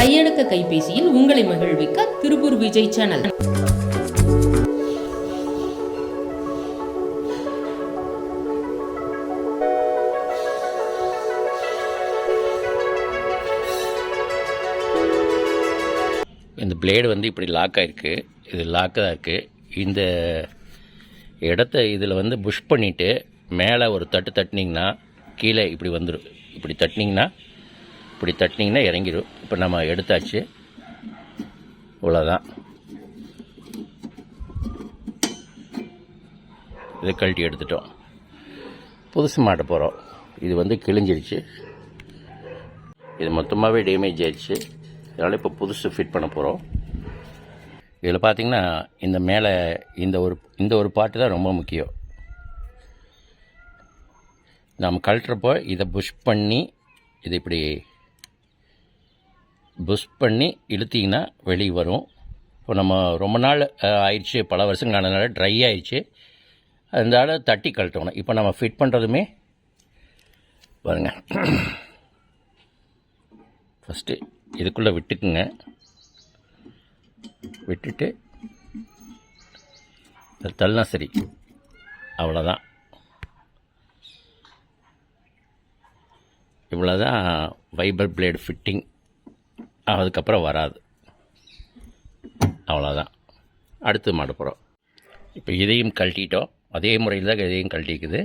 கையடக்க கைபேசியில் உங்களை மகிழ்விக்க திருப்பூர் விஜய் சேனல். இந்த பிளேடு வந்து இப்படி லாக் ஆகிருக்கு இது லாக்காக இருக்குது இந்த இடத்த இதில் வந்து புஷ் பண்ணிவிட்டு மேலே ஒரு தட்டு தட்டினீங்கன்னா கீழே இப்படி வந்துடும் இப்படி தட்டினீங்கன்னா இப்படி தட்டினீங்கன்னா இறங்கிடும் இப்போ நம்ம எடுத்தாச்சு. இவ்வளோதான் இதை கழட்டி எடுத்துட்டோம். புதுசு மாட்ட போகிறோம் இது வந்து கிழிஞ்சிருச்சு. இது மொத்தமாகவே டேமேஜ் ஆயிடுச்சு. அதனால் இப்போ புதுசு ஃபிட் பண்ண போகிறோம் இதில் பார்த்தீங்கன்னா இந்த மேலே இந்த ஒரு இந்த ஒரு பாட்டு தான் ரொம்ப முக்கியம். நம்ம கழட்டுறப்போ இதை புஷ் பண்ணி இது இப்படி புஷ் பண்ணி இழுத்தீங்கன்னா வெளியே வரும். இப்போ நம்ம ரொம்ப நாள் ஆயிடுச்சு பல வருஷங்கள் ஆனதுனால ட்ரை ஆயிடுச்சு. அதனால தட்டி கழட்டணும். இப்போ நம்ம ஃபிட் பண்ணுறதுமே பாருங்க. ஃபஸ்ட்டு இதுக்குள்ளே விட்டுக்குங்க. விட்டுட்டு இதை தள்ளினா சரி. அவ்வளோதான் இவ்வளோதான் வைபர் பிளேடு ஃபிட்டிங் அதுக்கப்புறம் வராது. அவ்வளோதான் அடுத்து மாட போகிறோம் இப்போ இதையும் கழட்டிட்டோம். அதே முறையில் தான் இதையும் கழட்டிக்குது.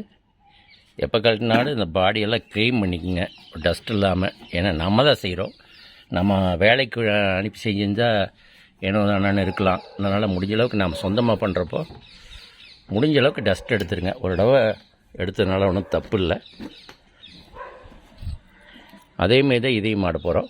எப்போ கழட்டினாலும் இந்த பாடியெல்லாம் க்ளீன் பண்ணிக்கோங்க. டஸ்ட் இல்லாமல் ஏன்னா நம்ம தான் செய்கிறோம் நம்ம வேலைக்கு அனுப்பி செஞ்சால் ஏனோ தானு இருக்கலாம். அதனால் முடிஞ்ச அளவுக்கு நம்ம சொந்தமாக பண்ணுறப்போ முடிஞ்ச அளவுக்கு டஸ்ட் எடுத்துருங்க. ஒரு தடவை எடுத்ததுனால ஒன்றும் தப்பு இல்லை. அதேமாரி தான் இதையும் மாட போகிறோம்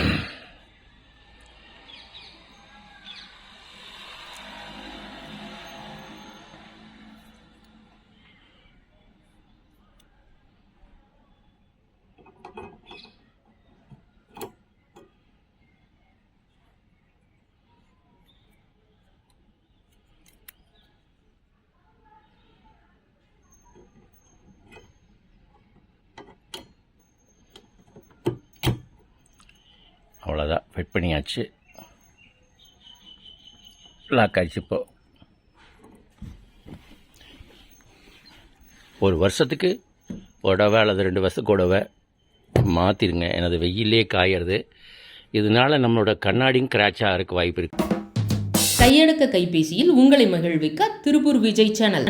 அவ்வளோதான் ஃபிட் பண்ணியாச்சு லாக் ஆச்சு இப்போ. ஒரு வருஷத்துக்கு புடவை அல்லது ரெண்டு வருஷத்துக்கு உடவை மாற்றிருங்க எனது வெயிலே காயறது. இதனால நம்மளோட கண்ணாடியும் கிராச்சாக இருக்க வாய்ப்பு இருக்குது கையடக்க கைபேசியில் உங்களை மகிழ்விக்க திருப்பூர் விஜய் சேனல்.